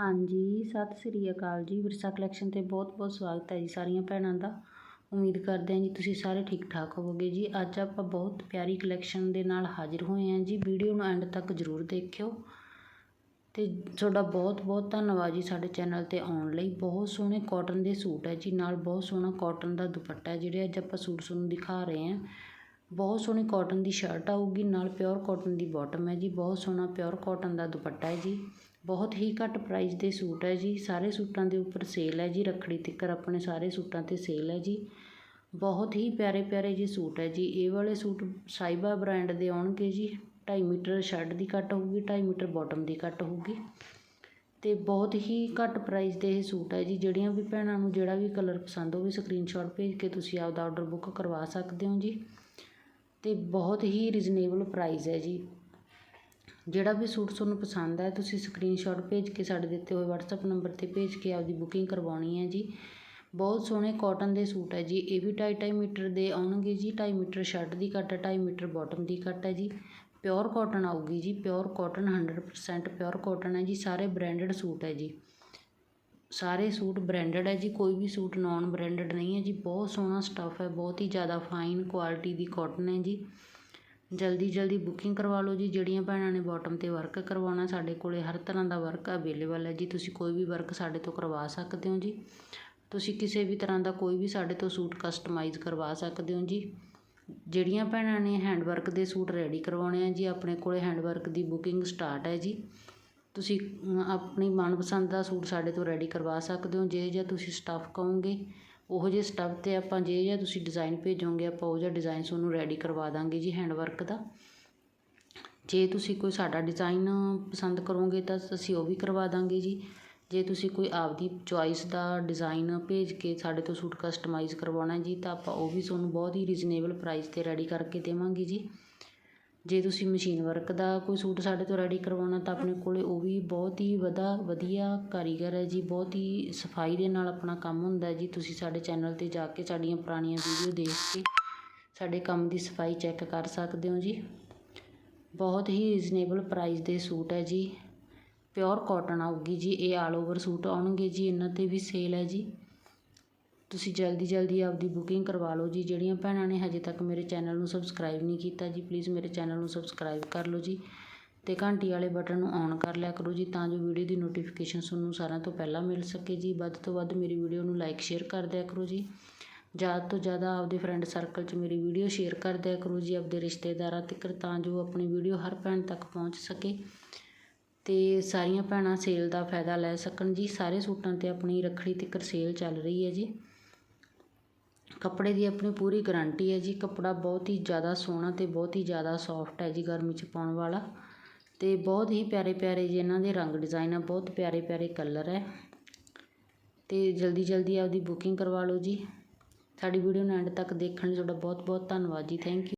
ਹਾਂਜੀ, ਸਤਿ ਸ੍ਰੀ ਅਕਾਲ ਜੀ। ਵਿਰਸਾ ਕਲੈਕਸ਼ਨ 'ਤੇ ਬਹੁਤ-ਬਹੁਤ ਸਵਾਗਤ ਹੈ ਜੀ ਸਾਰੀਆਂ ਭੈਣਾਂ ਦਾ। ਉਮੀਦ ਕਰਦੇ ਹਾਂ ਜੀ ਤੁਸੀਂ ਸਾਰੇ ਠੀਕ ਠਾਕ ਹੋਵੋਗੇ ਜੀ। ਅੱਜ ਆਪਾਂ ਬਹੁਤ ਪਿਆਰੀ ਕਲੈਕਸ਼ਨ ਦੇ ਨਾਲ ਹਾਜ਼ਰ ਹੋਏ ਹਾਂ ਜੀ। ਵੀਡੀਓ ਨੂੰ ਐਂਡ ਤੱਕ ਜ਼ਰੂਰ ਦੇਖਿਓ। ਤੇ ਤੁਹਾਡਾ ਬਹੁਤ-ਬਹੁਤ ਧੰਨਵਾਦ ਜੀ ਸਾਡੇ ਚੈਨਲ ਤੇ ਆਉਣ ਲਈ। ਬਹੁਤ ਸੋਹਣੇ ਕਾਟਨ ਦੇ ਸੂਟ ਹੈ ਜੀ। ਨਾਲ ਬਹੁਤ ਸੋਹਣਾ ਕਾਟਨ ਦਾ ਦੁਪੱਟਾ ਜਿਹੜੇ ਅੱਜ ਆਪਾਂ ਸੂਟ ਤੁਹਾਨੂੰ ਦਿਖਾ ਰਹੇ ਹਾਂ। ਬਹੁਤ ਸੋਹਣੀ ਕਾਟਨ ਦੀ ਸ਼ਰਟ ਆਊਗੀ। ਨਾਲ ਪਿਓਰ ਕਾਟਨ ਦੀ ਬਾਟਮ ਹੈ ਜੀ। ਬਹੁਤ ਸੋਹਣਾ ਪਿਓਰ ਕਾਟਨ ਦਾ ਦੁਪੱਟਾ ਹੈ ਜੀ। ਬਹੁਤ ਹੀ ਘੱਟ ਪ੍ਰਾਈਜ਼ ਦੇ ਸੂਟ ਹੈ ਜੀ। ਸਾਰੇ ਸੂਟਾਂ ਦੇ ਉੱਪਰ ਸੇਲ ਹੈ ਜੀ। ਰੱਖੜੀ ਤੱਕਰ ਆਪਣੇ ਸਾਰੇ ਸੂਟਾਂ 'ਤੇ ਸੇਲ ਹੈ ਜੀ। ਬਹੁਤ ਹੀ ਪਿਆਰੇ ਪਿਆਰੇ ਜੀ ਸੂਟ ਹੈ ਜੀ। ਇਹ ਵਾਲੇ ਸੂਟ ਸਾਈਬਾ ਬ੍ਰਾਂਡ ਦੇ ਆਉਣਗੇ ਜੀ। 2.5 ਮੀਟਰ ਸ਼ਰਟ ਦੀ ਕੱਟ ਹੋਊਗੀ 2.5 ਮੀਟਰ ਬਾਟਮ ਦੀ ਕੱਟ ਹੋਊਗੀ। ਤੇ ਬਹੁਤ ਹੀ ਘੱਟ ਪ੍ਰਾਈਸ ਦੇ ਇਹ ਸੂਟ ਹੈ ਜੀ। ਜਿਹੜੀਆਂ ਵੀ ਭੈਣਾਂ ਨੂੰ ਜਿਹੜਾ ਵੀ ਕਲਰ ਪਸੰਦ ਹੋਵੇ ਸਕਰੀਨਸ਼ਾਟ ਭੇਜ ਕੇ ਤੁਸੀਂ ਆਪਦਾ ਆਰਡਰ ਬੁੱਕ ਕਰਵਾ ਸਕਦੇ ਹੋ ਜੀ। ਤੇ ਬਹੁਤ ਹੀ ਰੀਜ਼ਨੇਬਲ ਪ੍ਰਾਈਸ ਹੈ ਜੀ। ਜਿਹੜਾ ਵੀ ਸੂਟ ਤੁਹਾਨੂੰ ਪਸੰਦ ਹੈ ਤੁਸੀਂ ਸਕਰੀਨਸ਼ਾਟ ਭੇਜ ਕੇ ਸਾਡੇ ਦਿੱਤੇ ਹੋਏ ਵਟਸਐਪ ਨੰਬਰ 'ਤੇ ਭੇਜ ਕੇ ਆਪਦੀ ਬੁਕਿੰਗ ਕਰਵਾਉਣੀ ਹੈ ਜੀ। ਬਹੁਤ ਸੋਹਣੇ ਕਾਟਨ ਦੇ ਸੂਟ ਹੈ ਜੀ। ਇਹ ਵੀ 2.5 ਮੀਟਰ ਦੇ ਆਉਣਗੇ ਜੀ। ਢਾਈ ਮੀਟਰ ਸ਼ਰਟ ਦੀ ਕੱਟ 2.5 ਮੀਟਰ ਬਾਟਮ ਦੀ ਕੱਟ ਹੈ ਜੀ। ਪਿਓਰ ਕਾਟਨ ਆਊਗੀ ਜੀ। ਪਿਓਰ ਕਾਟਨ 100% ਪਿਓਰ ਕਾਟਨ ਹੈ ਜੀ। ਸਾਰੇ ਬ੍ਰਾਂਡਡ ਸੂਟ ਹੈ ਜੀ। ਸਾਰੇ ਸੂਟ ਬ੍ਰਾਂਡਡ ਹੈ ਜੀ। ਕੋਈ ਵੀ ਸੂਟ ਨਾਨ ਬ੍ਰਾਂਡਡ ਨਹੀਂ ਹੈ ਜੀ। ਬਹੁਤ ਸੋਹਣਾ ਸਟੱਫ ਹੈ। ਬਹੁਤ ਹੀ ਜ਼ਿਆਦਾ ਫਾਈਨ ਕੁਆਲਿਟੀ ਦੀ ਕਾਟਨ ਹੈ ਜੀ। ਜਲਦੀ ਜਲਦੀ ਬੁਕਿੰਗ ਕਰਵਾ ਲਓ ਜੀ। ਜਿਹੜੀਆਂ ਭੈਣਾਂ ਨੇ ਬੋਟਮ 'ਤੇ ਵਰਕ ਕਰਵਾਉਣਾ ਸਾਡੇ ਕੋਲ ਹਰ ਤਰ੍ਹਾਂ ਦਾ ਵਰਕ ਅਵੇਲੇਬਲ ਹੈ ਜੀ। ਤੁਸੀਂ ਕੋਈ ਵੀ ਵਰਕ ਸਾਡੇ ਤੋਂ ਕਰਵਾ ਸਕਦੇ ਹੋ ਜੀ। ਤੁਸੀਂ ਕਿਸੇ ਵੀ ਤਰ੍ਹਾਂ ਦਾ ਕੋਈ ਵੀ ਸਾਡੇ ਤੋਂ ਸੂਟ ਕਸਟਮਾਈਜ਼ ਕਰਵਾ ਸਕਦੇ ਹੋ ਜੀ। ਜਿਹੜੀਆਂ ਭੈਣਾਂ ਨੇ ਹੈਂਡ ਵਰਕ ਦੇ ਸੂਟ ਰੈਡੀ ਕਰਵਾਉਣੇ ਆ ਜੀ, ਆਪਣੇ ਕੋਲ ਹੈਂਡ ਵਰਕ ਦੀ ਬੁਕਿੰਗ ਸਟਾਰਟ ਹੈ ਜੀ। ਤੁਸੀਂ ਆਪਣੀ ਮਨਪਸੰਦ ਦਾ ਸੂਟ ਸਾਡੇ ਤੋਂ ਰੈਡੀ ਕਰਵਾ ਸਕਦੇ ਹੋ। ਜੇ ਜਾਂ ਤੁਸੀਂ ਸਟੱਫ ਕਹੋਗੇ ਉਹੋ ਜਿਹੇ ਸਟੱਫ 'ਤੇ ਆਪਾਂ ਜੇ ਜਾਂ ਤੁਸੀਂ ਡਿਜ਼ਾਇਨ ਭੇਜੋਗੇ, ਆਪਾਂ ਉਹ ਜਿਹਾ ਡਿਜ਼ਾਇਨ ਤੁਹਾਨੂੰ ਰੈਡੀ ਕਰਵਾ ਦਾਂਗੇ ਜੀ ਹੈਂਡ ਵਰਕ ਦਾ। ਜੇ ਤੁਸੀਂ ਕੋਈ ਸਾਡਾ ਡਿਜ਼ਾਇਨ ਪਸੰਦ ਕਰੋਗੇ ਤਾਂ ਅਸੀਂ ਉਹ ਵੀ ਕਰਵਾ ਦਾਂਗੇ ਜੀ। ਜੇ ਤੁਸੀਂ ਕੋਈ ਆਪਦੀ ਚੁਆਇਸ ਦਾ ਡਿਜ਼ਾਇਨ ਭੇਜ ਕੇ ਸਾਡੇ ਤੋਂ ਸੂਟ ਕਸਟਮਾਈਜ਼ ਕਰਵਾਉਣਾ ਜੀ, ਤਾਂ ਆਪਾਂ ਉਹ ਵੀ ਤੁਹਾਨੂੰ ਬਹੁਤ ਹੀ ਰੀਜ਼ਨੇਬਲ ਪ੍ਰਾਈਸ 'ਤੇ ਰੈਡੀ ਕਰਕੇ ਦੇਵਾਂਗੇ ਜੀ। ਜੇ ਤੁਸੀਂ ਮਸ਼ੀਨ ਵਰਕ ਦਾ ਕੋਈ ਸੂਟ ਸਾਡੇ ਤੋਂ ਰੈਡੀ ਕਰਵਾਉਣਾ ਤਾਂ ਆਪਣੇ ਕੋਲ ਉਹ ਵੀ ਬਹੁਤ ਹੀ ਵਧਾ, ਵਧੀਆ ਕਾਰੀਗਰ ਹੈ ਜੀ, ਬਹੁਤ ਹੀ ਸਫ਼ਾਈ ਦੇ ਨਾਲ ਆਪਣਾ ਕੰਮ ਹੁੰਦਾ ਜੀ। ਤੁਸੀਂ ਸਾਡੇ ਚੈਨਲ 'ਤੇ ਜਾ ਕੇ ਸਾਡੀਆਂ ਪੁਰਾਣੀਆਂ ਵੀਡੀਓ ਦੇਖ ਕੇ ਸਾਡੇ ਕੰਮ ਦੀ ਸਫ਼ਾਈ ਚੈੱਕ ਕਰ ਸਕਦੇ ਹੋ ਜੀ। ਬਹੁਤ ਹੀ ਰੀਜ਼ਨੇਬਲ ਪ੍ਰਾਈਸ ਦੇ ਸੂਟ ਹੈ ਜੀ। ਪਿਓਰ ਕਾਟਨ ਆਊਗੀ ਜੀ, ਇਹ ਆਲ ਓਵਰ ਸੂਟ ਆਉਣਗੇ ਜੀ, ਇਹਨਾਂ 'ਤੇ ਵੀ ਸੇਲ ਹੈ ਜੀ। ਤੁਸੀਂ ਜਲਦੀ ਜਲਦੀ ਆਪਦੀ ਬੁਕਿੰਗ ਕਰਵਾ ਲਓ ਜੀ। ਜਿਹੜੀਆਂ ਭੈਣਾਂ ਨੇ ਹਜੇ ਤੱਕ ਮੇਰੇ ਚੈਨਲ ਨੂੰ ਸਬਸਕ੍ਰਾਈਬ ਨਹੀਂ ਕੀਤਾ ਜੀ ਪਲੀਜ਼ ਮੇਰੇ ਚੈਨਲ ਨੂੰ ਸਬਸਕ੍ਰਾਈਬ ਕਰ ਲਓ ਜੀ ਅਤੇ ਘੰਟੀ ਵਾਲੇ ਬਟਨ ਨੂੰ ਔਨ ਕਰ ਲਿਆ ਕਰੋ ਜੀ ਤਾਂ ਜੋ ਵੀਡੀਓ ਦੀ ਨੋਟੀਫਿਕੇਸ਼ਨ ਤੁਹਾਨੂੰ ਸਾਰਿਆਂ ਤੋਂ ਪਹਿਲਾਂ ਮਿਲ ਸਕੇ ਜੀ। ਵੱਧ ਤੋਂ ਵੱਧ ਮੇਰੀ ਵੀਡੀਓ ਨੂੰ ਲਾਈਕ ਸ਼ੇਅਰ ਕਰ ਦਿਆ ਕਰੋ ਜੀ। ਜ਼ਿਆਦਾ ਤੋਂ ਜ਼ਿਆਦਾ ਆਪਦੇ ਫਰੈਂਡ ਸਰਕਲ 'ਚ ਮੇਰੀ ਵੀਡੀਓ ਸ਼ੇਅਰ ਕਰ ਦਿਆ ਕਰੋ ਜੀ ਆਪਦੇ ਰਿਸ਼ਤੇਦਾਰਾਂ ਤੱਕ ਤਾਂ ਜੋ ਆਪਣੀ ਵੀਡੀਓ ਹਰ ਭੈਣ ਤੱਕ ਪਹੁੰਚ ਸਕੇ ਅਤੇ ਸਾਰੀਆਂ ਭੈਣਾਂ ਸੇਲ ਦਾ ਫਾਇਦਾ ਲੈ ਸਕਣ ਜੀ। ਸਾਰੇ ਸੂਟਾਂ 'ਤੇ ਆਪਣੀ ਰੱਖੜੀ ਤੱਕ ਸੇਲ ਚੱਲ ਰਹੀ ਹੈ ਜੀ। ਕੱਪੜੇ ਦੀ ਆਪਣੀ ਪੂਰੀ ਗਰੰਟੀ ਹੈ ਜੀ। ਕੱਪੜਾ ਬਹੁਤ ਹੀ ਜ਼ਿਆਦਾ ਸੋਹਣਾ ਅਤੇ ਬਹੁਤ ਹੀ ਜ਼ਿਆਦਾ ਸੋਫਟ ਹੈ ਜੀ ਗਰਮੀ 'ਚ ਪਾਉਣ ਵਾਲਾ। ਅਤੇ ਬਹੁਤ ਹੀ ਪਿਆਰੇ ਪਿਆਰੇ ਜੀ ਇਹਨਾਂ ਦੇ ਰੰਗ ਡਿਜ਼ਾਇਨ ਆ, ਬਹੁਤ ਪਿਆਰੇ ਪਿਆਰੇ ਕਲਰ ਹੈ। ਅਤੇ ਜਲਦੀ ਜਲਦੀ ਆਪਦੀ ਬੁਕਿੰਗ ਕਰਵਾ ਲਓ ਜੀ। ਸਾਡੀ ਵੀਡੀਓ ਨੂੰ ਐਂਡ ਤੱਕ ਦੇਖਣ ਲਈ ਤੁਹਾਡਾ ਬਹੁਤ ਬਹੁਤ ਧੰਨਵਾਦ ਜੀ। Thank you